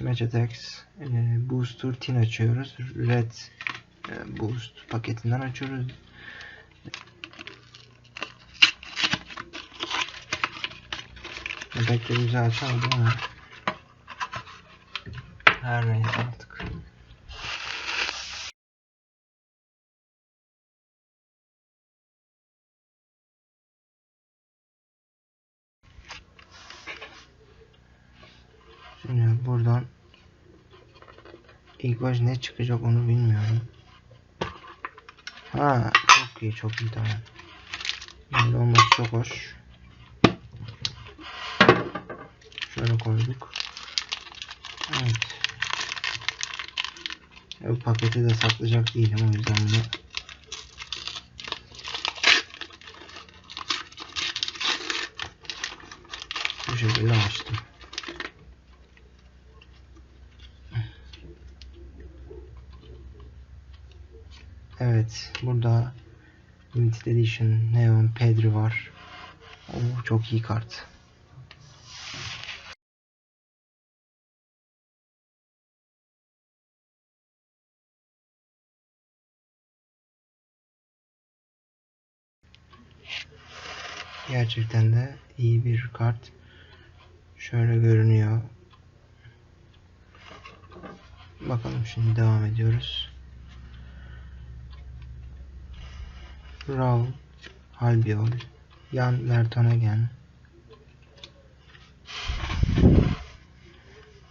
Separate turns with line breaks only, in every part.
Match Attacks, e, Booster Tin açıyoruz. Red e, Boost paketinden açıyoruz. Pek de güzel açamadım ama her neyse artık. Şimdi buradan ilk baş ne çıkacak onu bilmiyorum. Ha çok iyi çok iyi tamam. Böyle olması çok hoş. Şöyle koyduk. Evet. Ya Bu paketi de saklayacak değilim o yüzden bunu bu şekilde açtım. Evet, burada Limited Edition Neon Pedri var. Oo, çok iyi kart. Gerçekten de iyi bir kart. Şöyle görünüyor. Bakalım şimdi devam ediyoruz. Raul, Albiol, Jan Vertonghen,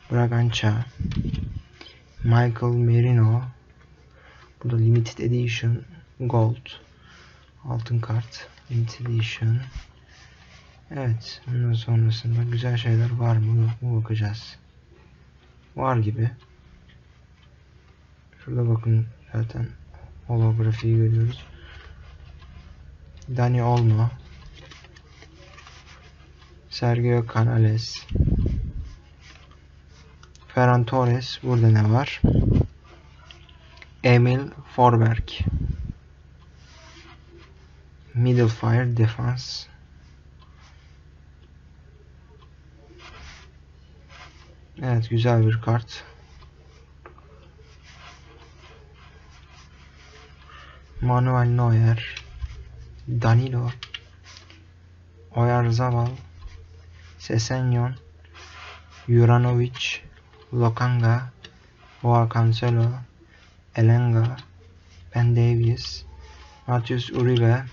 Bragança, Michael Merino, bu da Limited Edition Gold, altın kart, Limited Edition. Evet, ondan sonrasında güzel şeyler var mı yok mu bakacağız. Var gibi. Şurada bakın zaten holografiyi görüyoruz. Dani Olmo, Sergio Canales, Ferran Torres. Burada ne var? Emil Forberg, Middlefire Defense, Evet güzel bir kart. Manuel Neuer, Danilo, Oyarzabal, Sesenyon, Juranovic, Lokanga, Joao Cancelo, Elenga, Ben Davies, Matheus Uribe,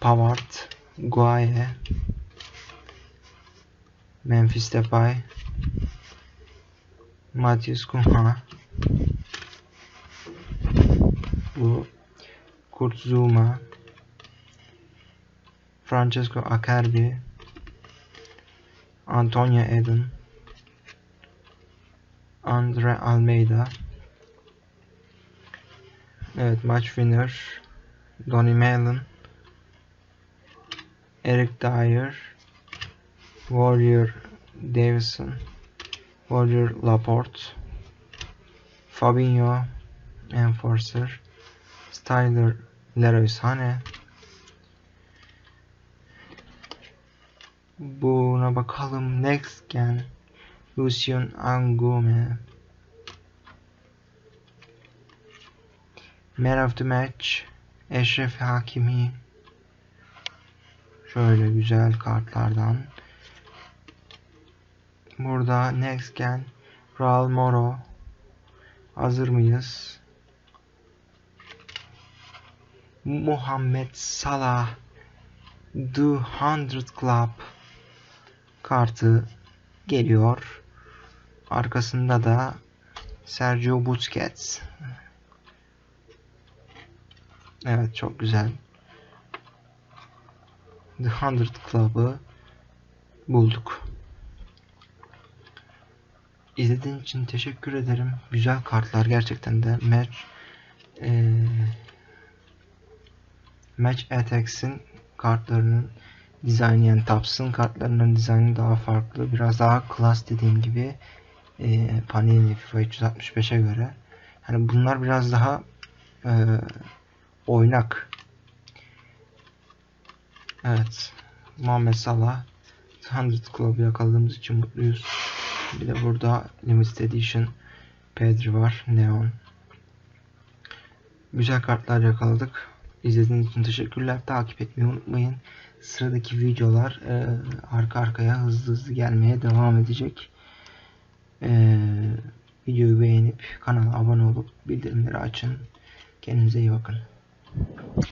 Pavard, Guaye, Memphis Depay, Matheus Cunha, bu Kurt Zuma, Francesco Acerbi, Antonio Eden, Andre Almeida. Evet maç winner Donny Malin, Eric Dyer, Warrior Davison, Warrior Laporte, Fabinho, Enforcer, Styler Leroy Sané. Buna bakalım. Next gen. Lucian Angume. Man of the Match. Eşref Hakimi. Şöyle güzel kartlardan. Burada Next Gen. Raul Moro. Hazır mıyız? Muhammed Salah The 100 Club kartı geliyor. Arkasında da Sergio Busquets. Evet çok güzel. The 100 Club'ı bulduk. İzlediğin için teşekkür ederim. Güzel kartlar gerçekten de match ee, Match Attacks'in kartlarının dizaynı yani Taps'ın kartlarının dizaynı daha farklı. Biraz daha klas dediğim gibi e, Panini FIFA 365'e göre. Yani bunlar biraz daha e, oynak. Evet. Muhammed Salah 100 Club'ı yakaladığımız için mutluyuz. Bir de burada Limited Edition Pedri var. Neon. Güzel kartlar yakaladık. İzlediğiniz için teşekkürler. Takip etmeyi unutmayın. Sıradaki videolar e, arka arkaya hızlı hızlı gelmeye devam edecek. E, videoyu beğenip kanala abone olup bildirimleri açın. Kendinize iyi bakın.